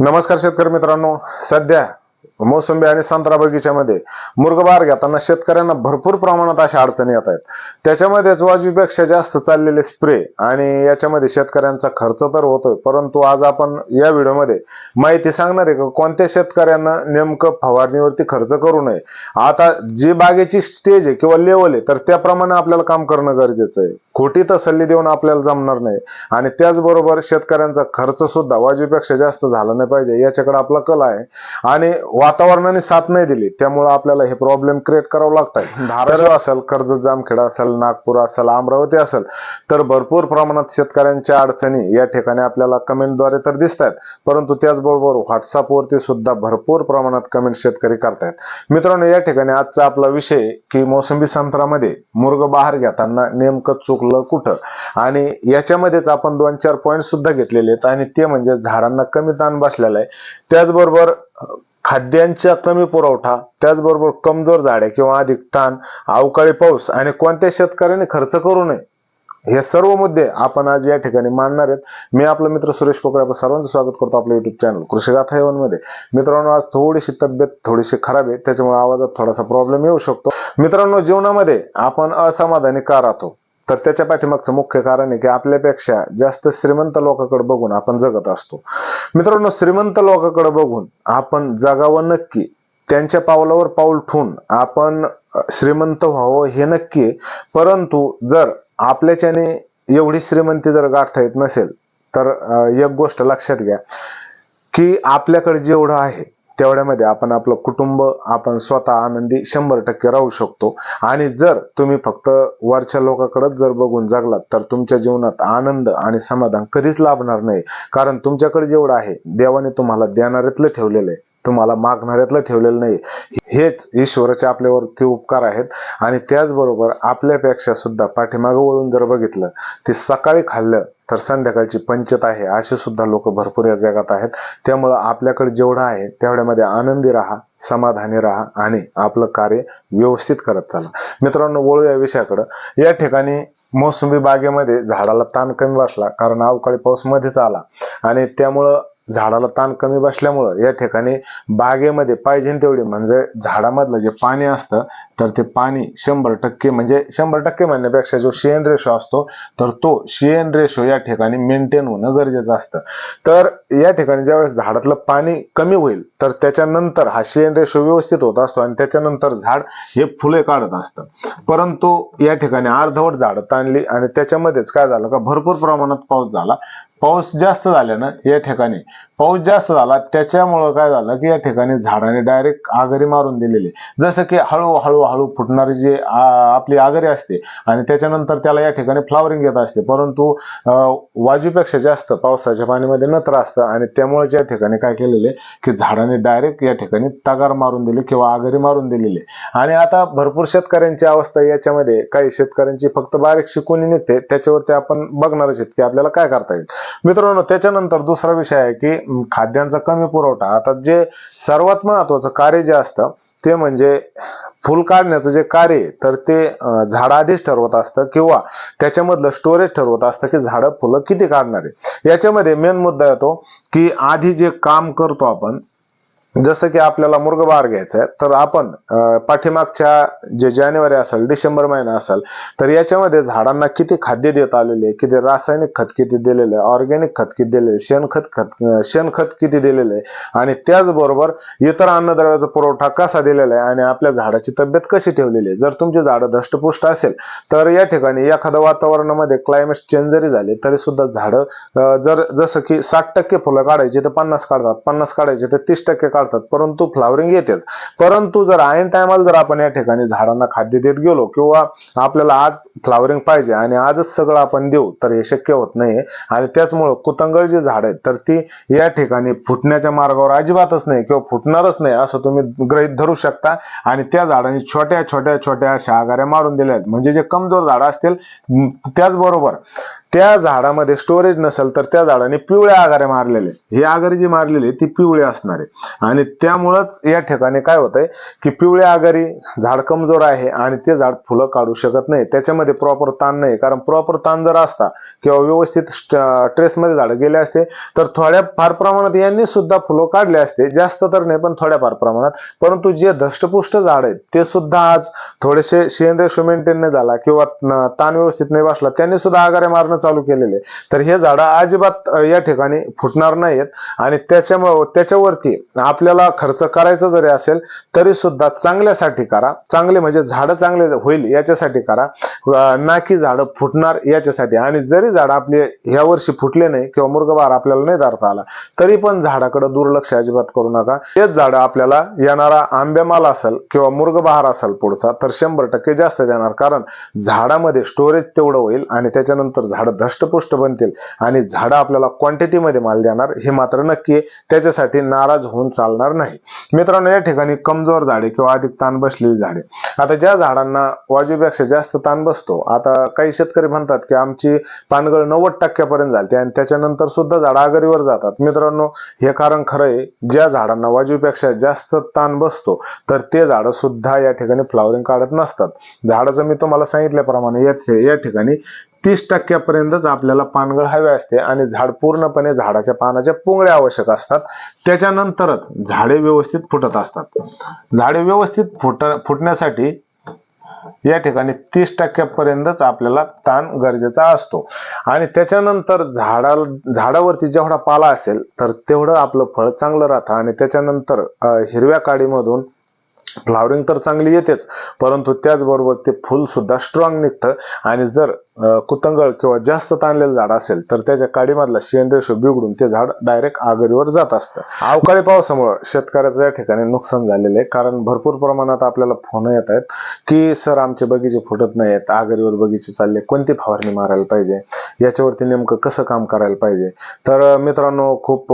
नमस्कार शेतकरी मित्रांनो. सध्या मोसंबी आणि संत्रा बगीच्यामध्ये मुरगबार घेताना शेतकऱ्यांना भरपूर प्रमाणात अशा अडचणी येत आहेत. त्याच्यामध्येच वाजवीपेक्षा जास्त चाललेले स्प्रे आणि याच्यामध्ये शेतकऱ्यांचा खर्च तर होतोय परंतु आज आपण या व्हिडिओमध्ये माहिती सांगणार आहे की कोणत्या शेतकऱ्यांना नेमकं फवारणीवरती खर्च करू नये. आता जी बागेची स्टेज आहे किंवा लेवल आहे तर त्याप्रमाणे आपल्याला काम करणं गरजेचं आहे. खोटी तसल्ली देऊन आपल्याला जमणार नाही. आणि त्याचबरोबर शेतकऱ्यांचा खर्च सुद्धा वाजवीपेक्षा जास्त झाला नाही पाहिजे याच्याकडे आपला कल आहे. आणि वातावरणाने साथ नाही दिली त्यामुळे आपल्याला हे प्रॉब्लेम क्रिएट करावं लागतात धाराशिव असेल कर्जत जामखेड असेल नागपूर असेल अमरावती असेल तर भरपूर प्रमाणात शेतकऱ्यांच्या अडचणी या ठिकाणी आपल्याला कमेंटद्वारे तर दिसत आहेत परंतु त्याचबरोबर व्हॉट्सअपवरती सुद्धा भरपूर प्रमाणात कमेंट शेतकरी करतायत. मित्रांनो या ठिकाणी आजचा आपला विषय की मोसंबी संत्रामध्ये मुर्ग बाहेर घेताना नेमकं चुकलं कुठं? आणि याच्यामध्येच आपण दोन चार पॉईंट सुद्धा घेतलेले आहेत आणि ते म्हणजे झाडांना कमी ताण बसलेला आहे. त्याचबरोबर खाद्यांचा कमी पुरवठा त्याचबरोबर कमजोर झाडे किंवा अधिक ताण अवकाळी पाऊस आणि कोणत्या शेतकऱ्याने खर्च करू नये. हे सर्व मुद्दे आपण आज या ठिकाणी मांडणार आहेत. मी आपला मित्र सुरेश पोकळे आपण सर्वांचं स्वागत करतो आपल्या युट्यूब चॅनल कृषी गाथा हेवनमध्ये. मित्रांनो आज थोडीशी तब्येत थोडीशी खराब आहे त्याच्यामुळे आवाजात थोडासा प्रॉब्लेम येऊ शकतो. मित्रांनो जीवनामध्ये आपण असमाधानी का राहतो? तर त्याच्या पाठीमागचं मुख्य कारण आहे की आपल्यापेक्षा जास्त श्रीमंत लोकांकडे बघून आपण जगत असतो. मित्रांनो श्रीमंत लोकांकडे बघून आपण जगावं नक्की त्यांच्या पावलावर पाऊल ठेवून आपण श्रीमंत व्हावं हे नक्की परंतु जर आपल्याच्याने एवढी श्रीमंती जर गाठता येत नसेल तर एक गोष्ट लक्षात घ्या की आपल्याकडे जेवढं आहे तेवढ्यामध्ये आपण आपलं कुटुंब आपण स्वतः आनंदी शंभर टक्के राहू शकतो. आणि जर तुम्ही फक्त वरच्या लोकांकडेच जर बघून जगलात तर तुमच्या जीवनात आनंद आणि समाधान कधीच लाभणार नाही. कारण तुमच्याकडे जेवढं आहे देवाने तुम्हाला देणाऱ्यातलं ठेवलेलं आहे. तुम्हाला मागणाऱ्यातलं ठेवलेलं नाही. हेच ईश्वराचे आपल्यावरती उपकार आहेत. आणि त्याचबरोबर आपल्यापेक्षा सुद्धा पाठीमागं वळून जर बघितलं ते सकाळी खाल्लं तर संध्याकाळची पंचत आहे असे सुद्धा लोक भरपूर या जगात आहेत. त्यामुळं आपल्याकडे जेवढं आहे तेवढ्यामध्ये आनंदी राहा समाधानी राहा आणि आपलं कार्य व्यवस्थित करत चाला. मित्रांनो वळू या विषयाकडं. या ठिकाणी मोसंबी बागेमध्ये झाडाला ताण कमी बसला कारण अवकाळी पाऊस मध्येच आला. आणि त्यामुळं झाडाला ताण कमी बसल्यामुळं या ठिकाणी बागेमध्ये पाहिजे तेवढी म्हणजे झाडामधलं जे पाणी असतं तर ते पाणी शंभर टक्के म्हणजे शंभर टक्के म्हणण्यापेक्षा जो शिएन रेशो असतो तर तो शिएन रेशो या ठिकाणी मेंटेन होणं गरजेचं असतं. तर या ठिकाणी ज्यावेळेस झाडातलं पाणी कमी होईल तर त्याच्यानंतर हा शेन रेशो व्यवस्थित होत असतो आणि त्याच्यानंतर झाड हे फुले काढत असतं. परंतु या ठिकाणी अर्धवट झाडं ताणली आणि त्याच्यामध्येच काय झालं का? भरपूर प्रमाणात पाऊस झाला. पाऊस जास्त झाल्यानं या ठिकाणी पाऊस जास्त झाला त्याच्यामुळं काय झालं की या ठिकाणी झाडाने डायरेक्ट आगरी मारून दिलेली. जसं की हळूहळू हळू फुटणारी जी आ- आपली आगरी असते आणि त्याच्यानंतर त्याला या ठिकाणी फ्लावरिंग येत असते. परंतु वाजूपेक्षा जास्त पावसाच्या पाणीमध्ये नत्र असतं आणि त्यामुळे या ठिकाणी काय केलेले की झाडाने डायरेक्ट या ठिकाणी तगार मारून दिली किंवा आगरी मारून दिलेली. आणि आता भरपूर शेतकऱ्यांची अवस्था याच्यामध्ये काही शेतकऱ्यांची फक्त बारीक शिकवणी निघते त्याच्यावरती आपण बघणारच आहेत की आपल्याला काय करता येईल. मित्रांनो त्याच्यानंतर दुसरा विषय आहे की खाद्यांचा कमी पुरवठा आता जे सर्वात महत्वाचं कार्य जे असतं ते म्हणजे फुल काढण्याचं जे कार्य आहे, तर ते झाड आधीच ठरवत असतं किंवा त्याच्यामधलं स्टोरेज ठरवत असतं की झाडं फुलं किती काढणार आहे. याच्यामध्ये मेन मुद्दा येतो की आधी जे काम करतो आपण जसं की आपल्याला मुर्गबार घ्यायचा आहे तर आपण पाठीमागच्या जे जानेवारी असेल डिसेंबर महिना असेल तर याच्यामध्ये झाडांना किती खाद्य देत आलेले आहे, किती रासायनिक खत किती दिलेलं आहे ऑर्गॅनिक खत किती दिलेलं आहे शेणखत खत शेणखत किती दिलेलं आहे आणि त्याचबरोबर इतर अन्नद्रव्याचा पुरवठा कसा दिलेला आहे आणि आपल्या झाडाची तब्येत कशी ठेवलेली आहे. जर तुमची झाडं धष्टपुष्ट असेल तर या ठिकाणी एखाद्या वातावरणामध्ये क्लायमेट चेंज जरी झाले तरी सुद्धा झाडं जर जसं की साठ टक्के फुलं काढायची तर पन्नास काढतात पन्नास काढायचे तर तीस टक्के वाढतात परंतु फ्लावरिंग येतेच. परंतु जर ऐन टायमाला जर आपण या ठिकाणी झाडांना खाद्य देत गेलो किंवा आपल्याला आज फ्लावरिंग पाहिजे आणि आजच सगळं आपण देऊ तर हे शक्य होत नाही आणि त्याचमुळं कुतंगळ जी झाड आहेत तर ती या ठिकाणी फुटण्याच्या मार्गावर अजिबातच नाही किंवा फुटणारच नाही असं तुम्ही ग्रहित धरू शकता. आणि त्या झाडांनी छोट्या छोट्या छोट्या अशा आगाऱ्या मारून दिल्या आहेत. म्हणजे जे कमजोर झाडं असतील त्याचबरोबर त्या झाडामध्ये स्टोरेज नसेल तर त्या झाडाने पिवळ्या आगारे मारलेले. हे आगारी जी मारलेली ती पिवळी असणार आहे. आणि त्यामुळंच या ठिकाणी काय होतंय की पिवळ्या आगारी झाड कमजोर आहे आणि ते झाड फुलं काढू शकत नाही. त्याच्यामध्ये प्रॉपर ताण नाही. कारण प्रॉपर ताण जर असता किंवा व्यवस्थित ट्रेसमध्ये झाडं गेले असते तर थोड्या फार प्रमाणात यांनी सुद्धा फुलं काढले असते. जास्त तर नाही पण थोड्या फार प्रमाणात. परंतु जे धष्टपुष्ट झाड आहेत ते सुद्धा आज थोडेसे शेन रेशो मेंटेन नाही झाला किंवा ताण व्यवस्थित नाही बसला त्यांनी सुद्धा आगारे मारणं चालू केलेले तर हे झाडं अजिबात या ठिकाणी फुटणार नाहीत आणि त्याच्यामुळे त्याच्यावरती आपल्याला खर्च करायचा जरी असेल तरी सुद्धा चांगल्यासाठी करा. चांगले म्हणजे झाडं चांगले होईल याच्यासाठी करा. ना की झाडं फुटणार याच्यासाठी. आणि जरी झाड आपले ह्या वर्षी फुटले नाही किंवा मुर्गबार आपल्याला नाही धरता आला तरी पण झाडाकडे दुर्लक्ष अजिबात करू नका. तेच झाड आपल्याला येणारा आंब्यामाल असेल किंवा मुर्गबहार असेल पुढचा तर शंभर टक्के जास्त देणार. कारण झाडामध्ये स्टोरेज तेवढं होईल आणि त्याच्यानंतर झाडं धष्टपुष्ट बनतील. आणि झाडं आपल्याला क्वांटिटीमध्ये माल देणार हे मात्र नक्की आहे. त्याच्यासाठी नाराज होऊन चालणार नाही. मित्रांनो या ठिकाणी कमजोर झाडे किंवा अधिक ताण बसलेली झाडे. आता ज्या झाडांना वाजूपेक्षा जास्त ताण बसतो आता काही शेतकरी म्हणतात की आमची पानगळ नव्वद टक्क्यापर्यंत झाली आणि त्याच्यानंतर सुद्धा झाड आगरीवर जातात. मित्रांनो हे कारण खरं आहे ज्या झाडांना वाजूपेक्षा जास्त ताण बसतो तर ते झाडं सुद्धा या ठिकाणी फ्लॉवरिंग काढत नसतात. झाडाचं मी तुम्हाला सांगितल्याप्रमाणे या ठिकाणी तीस टक्क्यापर्यंतच आपल्याला पानगळ हवे असते आणि झाड पूर्णपणे झाडाच्या पानाच्या पुंगळ्या आवश्यक असतात. त्याच्यानंतरच झाडे व्यवस्थित फुटत असतात. झाडे व्यवस्थित फुट फुटण्यासाठी या ठिकाणी तीस टक्क्यापर्यंतच आपल्याला ताण गरजेचा असतो. आणि त्याच्यानंतर झाडाला झाडावरती जेवढा पाला असेल तर तेवढं आपलं फळ चांगलं राहतं. आणि त्याच्यानंतर हिरव्या काडीमधून फ्लावरिंग तर चांगली येतेच परंतु त्याचबरोबर ते फुल सुद्धा स्ट्रॉंग निघतं. आणि जर कुतंगळ किंवा जास्त ताणलेलं झाड असेल तर त्याच्या काडीमधला शेण रेशो बिघडून ते झाड डायरेक्ट आगरीवर जात असतं. अवकाळी पावसामुळे शेतकऱ्याचं या ठिकाणी नुकसान झालेलं आहे कारण भरपूर प्रमाणात आपल्याला फोन येत आहेत की सर आमचे बगीचे फुटत नाहीत आगरीवर बगीचे चालले कोणती फवारणी मारायला पाहिजे? याच्यावरती नेमकं कसं काम करायला पाहिजे? तर मित्रांनो खूप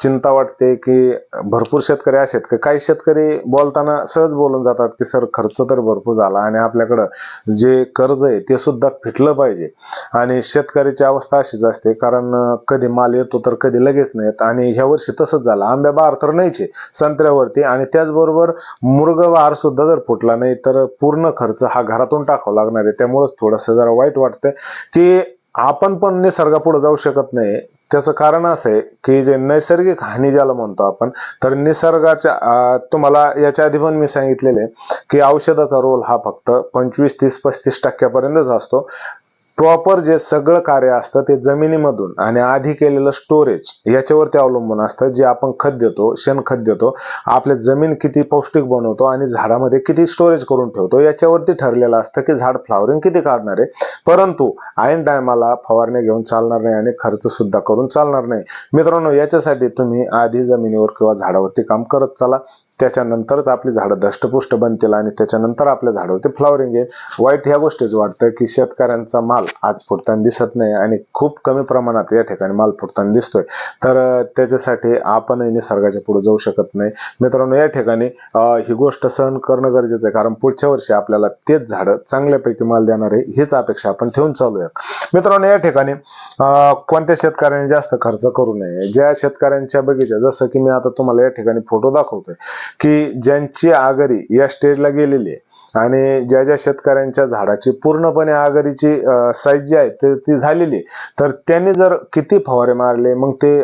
चिंता वाटते की भरपूर शेतकरी असे आहेत की काही शेतकरी बोलताना सहज बोलून जातात की सर खर्च तर भरपूर झाला आणि आपल्याकडं जे कर्ज आहे ते सुद्धा फिटलं पाहिजे. आणि शेतकऱ्याची अवस्था अशीच असते कारण कधी माल येतो तर कधी लगेच नाही आणि ह्या वर्षी तसंच झालं. आंब्या बहार तर नाहीचे संत्र्यावरती. आणि त्याचबरोबर मुर्ग बहार सुद्धा जर फुटला नाही तर पूर्ण खर्च हा घरातून टाकावा लागणार आहे. त्यामुळेच थोडंसं जरा वाईट वाटतं की आपण पण निसर्गापुढे जाऊ शकत नाही. त्याचं कारण असं आहे की जे नैसर्गिक हानी ज्याला म्हणतो आपण तर निसर्गाच्या तुम्हाला याच्या आधी पण मी सांगितलेले की औषधाचा रोल हा फक्त पंचवीस तीस पस्तीस टक्क्यापर्यंतच असतो. प्रॉपर जे सगळं कार्य असतं ते जमिनीमधून आणि आधी केलेलं स्टोरेज याच्यावरती अवलंबून असतं. जे आपण खत देतो शेणखत देतो आपल्या जमीन किती पौष्टिक बनवतो आणि झाडामध्ये किती स्टोरेज करून ठेवतो याच्यावरती ठरलेलं असतं की झाड फ्लावरिंग किती काढणार आहे. परंतु आयन टायमाला फवारण्या घेऊन चालणार नाही आणि खर्च सुद्धा करून चालणार नाही. मित्रांनो याच्यासाठी तुम्ही आधी जमिनीवर किंवा झाडावरती काम करत चाला. त्याच्यानंतरच आपली झाडं धष्टपुष्ट बनतील आणि त्याच्यानंतर आपल्या झाडावरती फ्लावरिंग येईल वाईट ह्या गोष्टीच वाटतं की शेतकऱ्यांचा माल आज फुटताना दिसत नाही आणि खूप कमी प्रमाणात या ठिकाणी माल फुटताना दिसतोय. तर त्याच्यासाठी आपणही निसर्गाच्या पुढे जाऊ शकत नाही. मित्रांनो या ठिकाणी ही गोष्ट सहन करणं गरजेचं आहे कारण पुढच्या वर्षी आपल्याला तेच झाडं चांगल्यापैकी माल देणार आहे हीच अपेक्षा आपण ठेवून चालूयात. मित्रांनो या ठिकाणी कोणत्या शेतकऱ्यांनी जास्त खर्च करू नये? ज्या शेतकऱ्यांच्या बगीचा जसं की मी आता तुम्हाला या ठिकाणी फोटो दाखवतोय. की ज्यांची आगरी या स्टेजला गेलेली आहे आणि ज्या ज्या शेतकऱ्यांच्या झाडाची पूर्णपणे आगरीची साईज जी आहे ते- ती झालेली आहे. तर त्यांनी जर किती फवारे मारले मग ते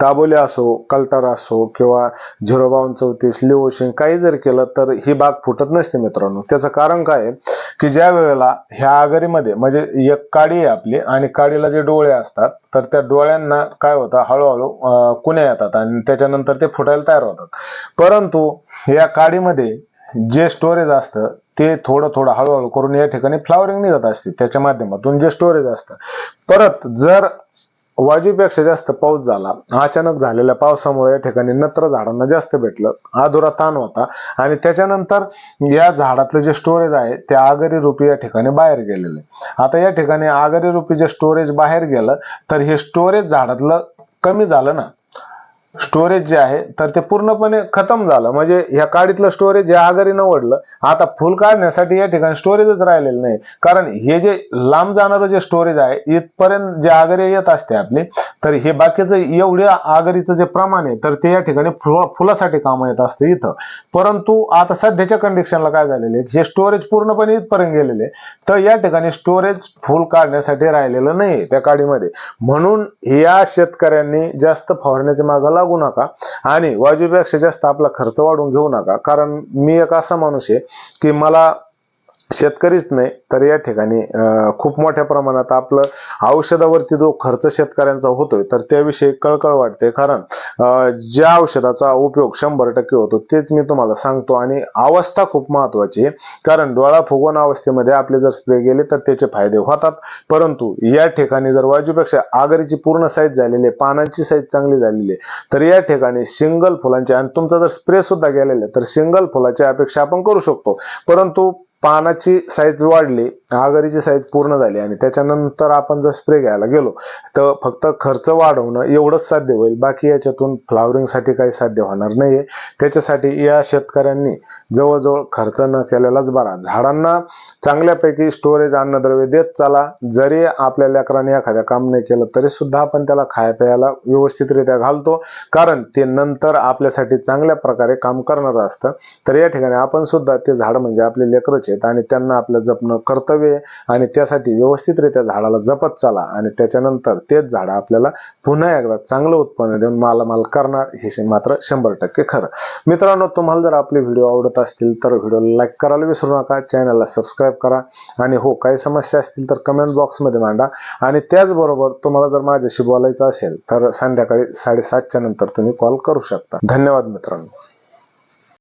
दाबोले असो कल्टर असो किंवा झिरो बावन चौतीस लिओशिंग काही जर केलं तर ही बाग फुटत नसते मित्रांनो. त्याचं कारण काय आहे? की ज्या वेळेला ह्या आघारीमध्ये म्हणजे एक काडी आहे आपली आणि काडीला जे डोळे असतात तर त्या डोळ्यांना काय होतं? हळूहळू कुण्या येतात आणि त्याच्यानंतर ते फुटायला तयार होतात. परंतु या काडीमध्ये जे स्टोरेज असतं ते थोडं थोडं हळूहळू करून या ठिकाणी फ्लावरिंग निघत असते. त्याच्या माध्यमातून जे स्टोरेज असतं. परत जर वाजवीपेक्षा जास्त पाऊस झाला. अचानक झालेल्या पावसामुळे या ठिकाणी नत्र झाडांना जास्त भेटलं. अधुरा ताण होता आणि त्याच्यानंतर या झाडातलं जे स्टोरेज आहे ते आगरी रुपी या ठिकाणी बाहेर गेलेले. आता या ठिकाणी आगरी रुपी जे स्टोरेज बाहेर गेलं तर हे स्टोरेज झाडातलं कमी झालं ना. स्टोरेज जे आहे तर ते पूर्णपणे खतम झालं. म्हणजे ह्या काडीतलं स्टोरेज जे आगरी नवडलं आता फुल काढण्यासाठी या ठिकाणी स्टोरेजच राहिलेलं नाही. कारण हे जे लांब जाणारं जे स्टोरेज आहे इथपर्यंत जे आगरी येत असते आपली तर हे बाकीचं एवढ्या आगरीचं जे प्रमाण आहे तर ते या ठिकाणी फुलासाठी काम येत असते इथं. परंतु आता सध्याच्या कंडिशनला काय झालेले हे स्टोरेज पूर्णपणे इथपर्यंत गेलेले तर या ठिकाणी स्टोरेज फुल काढण्यासाठी राहिलेलं नाही त्या काडीमध्ये. म्हणून या शेतकऱ्यांनी जास्त फवारण्याच्या मागाला लागू नका आणि वाजूपेक्षा जास्त आपला खर्च वाढवून घेऊ नका. कारण मी एक असा माणूस आहे की मला शेतकरीच नाही तर या ठिकाणी खूप मोठ्या प्रमाणात आपलं औषधावरती जो खर्च शेतकऱ्यांचा होतोय तर त्याविषयी कळकळ वाटते. कारण ज्या औषधाचा उपयोग शंभर टक्के होतो तेच मी तुम्हाला सांगतो. आणि अवस्था खूप महत्वाची आहे. कारण डोळा फुगवण अवस्थेमध्ये आपले जर स्प्रे गेले तर त्याचे फायदे होतात. परंतु या ठिकाणी जर वाजूपेक्षा आगरीची पूर्ण साईज झालेली आहे पानांची साईज चांगली झालेली आहे तर या ठिकाणी सिंगल फुलांचे आणि तुमचा जर स्प्रे सुद्धा गेलेला तर सिंगल फुलाची अपेक्षा आपण करू शकतो. परंतु पानाची साईज वाढली आगरीची साईज पूर्ण झाली आणि त्याच्यानंतर आपण जर स्प्रे घ्यायला गेलो तर फक्त खर्च वाढवणं एवढंच साध्य होईल. बाकी याच्यातून फ्लावरिंगसाठी काही साध्य होणार नाहीये. त्याच्यासाठी या शेतकऱ्यांनी जवळजवळ खर्च न केलेलाच बरा. झाडांना चांगल्यापैकी स्टोरेज अन्नद्रव्य देत चला. जरी आपल्या लेकरांनी एखाद्या काम नाही केलं तरी सुद्धा आपण त्याला खाया प्यायला व्यवस्थितरित्या घालतो. कारण ते नंतर आपल्यासाठी चांगल्या प्रकारे काम करणार असतं. तर या ठिकाणी आपण सुद्धा ते झाड म्हणजे आपले लेकरच आहेत आणि त्यांना आपलं जपणं कर्तव्य आहे आणि त्यासाठी व्यवस्थितरित्या झाडाला जपत चला आणि त्याच्यानंतर तेच झाड आपल्याला पुन्हा एकदा चांगलं उत्पन्न देऊन मालामाल करणार हे मात्र शंभर टक्के खरं. मित्रांनो तुम्हाला जर आपले व्हिडिओ आवडत असतील तर व्हिडिओला लाईक करायला विसरू नका चॅनलला सबस्क्राईब करा आणि हो काही समस्या असतील तर कमेंट बॉक्समध्ये मांडा आणि त्याचबरोबर तुम्हाला जर माझ्याशी बोलायचं असेल तर संध्याकाळी साडेसातच्या नंतर तुम्ही कॉल करू शकता. धन्यवाद मित्रांनो.